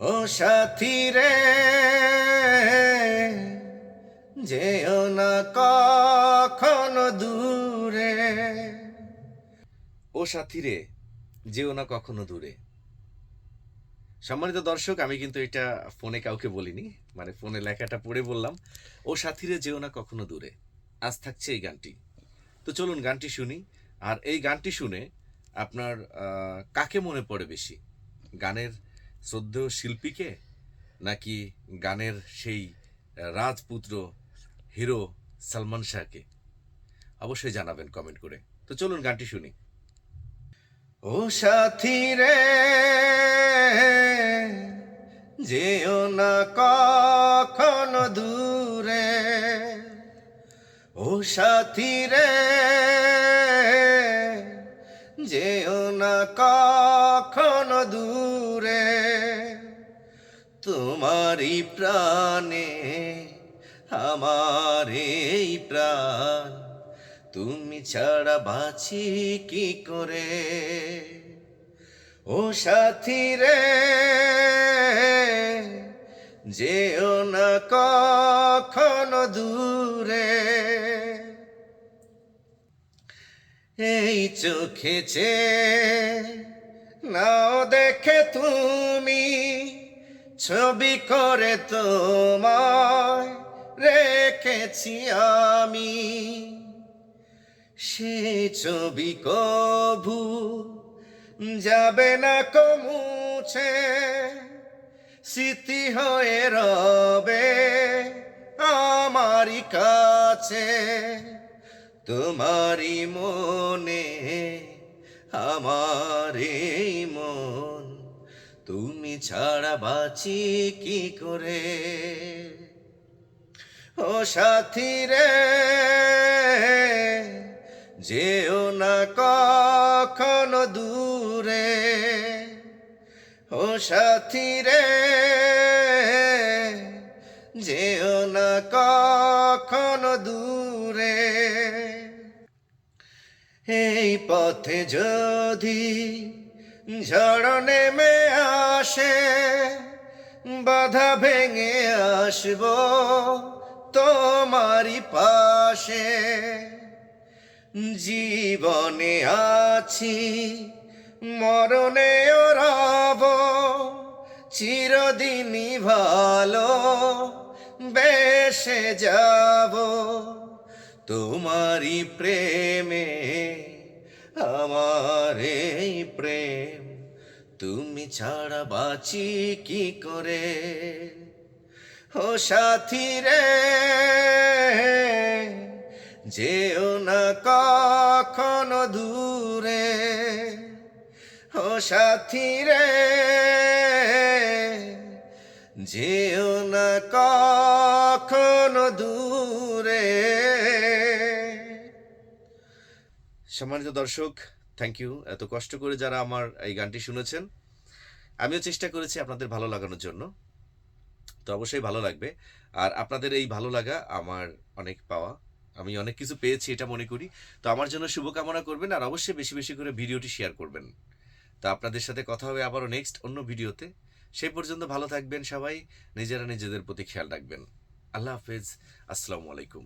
ও সাথী রে, যেও না কখনো দূরে। ও সাথী রে, যেও না কখনো দূরে। সম্মানিত দর্শক, আমি কিন্তু এটা ফোনে কাউকে বলিনি মানে ফোনে লেখাটা পড়ে বললাম। ও সাথীরে যেও না কখনো দূরে। আজ থাকছে এই গানটি। তো চলুন গানটি শুনি, আর এই গানটি শুনে আপনার কাকে মনে পড়ে বেশি? গানের শ্রদ্ধেয় শিল্পীকে নাকি গানের সেই রাজপুত্র হিরো সালমান শাহকে? অবশ্যই জানাবেন কমেন্ট করে। তো চলুন গানটি শুনি। ও সাথী রে, যেও না কখনো দূরে। ও সাথী রে, যেও না কখনো দূরে। তোমারই প্রাণে, আমার এই প্রাণ। তুমি ছাড়া বাঁচি কি করে? ও সাথী রে, যেও না কখনো দূরে। এই চোখেছে নাও দেখে তুমি ছবি করে তোমায় রেখেছি আমি। সে ছবি কভু যাবে না কমুছে স্মৃতি হয়ে রবে আমারই কাছে। তোমারই মনে আমার মন তুমি ছাড়া বাঁচি কি করে? ও সাথী রে, যেও না কখনো দূরে। ও সাথী রে, যেও না কখনো দূরে। এই পথে যদি ঝড় নেমে আসে, বাধা ভেঙে আসব তোমারই পাশে। জীবনে আছি, মরণে রব চিরদিনই ভালো, বেসে যাব তোমারই প্রেমে। আমার এই প্রেম তুমি ছাড়া বাঁচি কি করে? ও সাথী রে, যেও না কখনো দূরে। ও সাথী রে, যেও না কখনো দূরে। সম্মানিত দর্শক থ্যাংক ইউ এত কষ্ট করে যারা আমার এই গানটি শুনেছেন, আমিও চেষ্টা করেছি আপনাদের ভালো লাগানোর জন্য। তো অবশ্যই ভালো লাগবে। আর আপনাদের এই ভালো লাগা আমার অনেক পাওয়া। আমি অনেক কিছু পেয়েছি, এটা মনে করি। তো আমার জন্য শুভকামনা করবেন আর অবশ্যই বেশি বেশি করে ভিডিওটি শেয়ার করবেন। তো আপনাদের সাথে কথা হবে আবারও নেক্সট অন্য ভিডিওতে। সেই পর্যন্ত ভালো থাকবেন সবাই। নিজেরা নিজেদের প্রতি খেয়াল রাখবেন। আল্লাহ হাফেজ। আসসালামু আলাইকুম।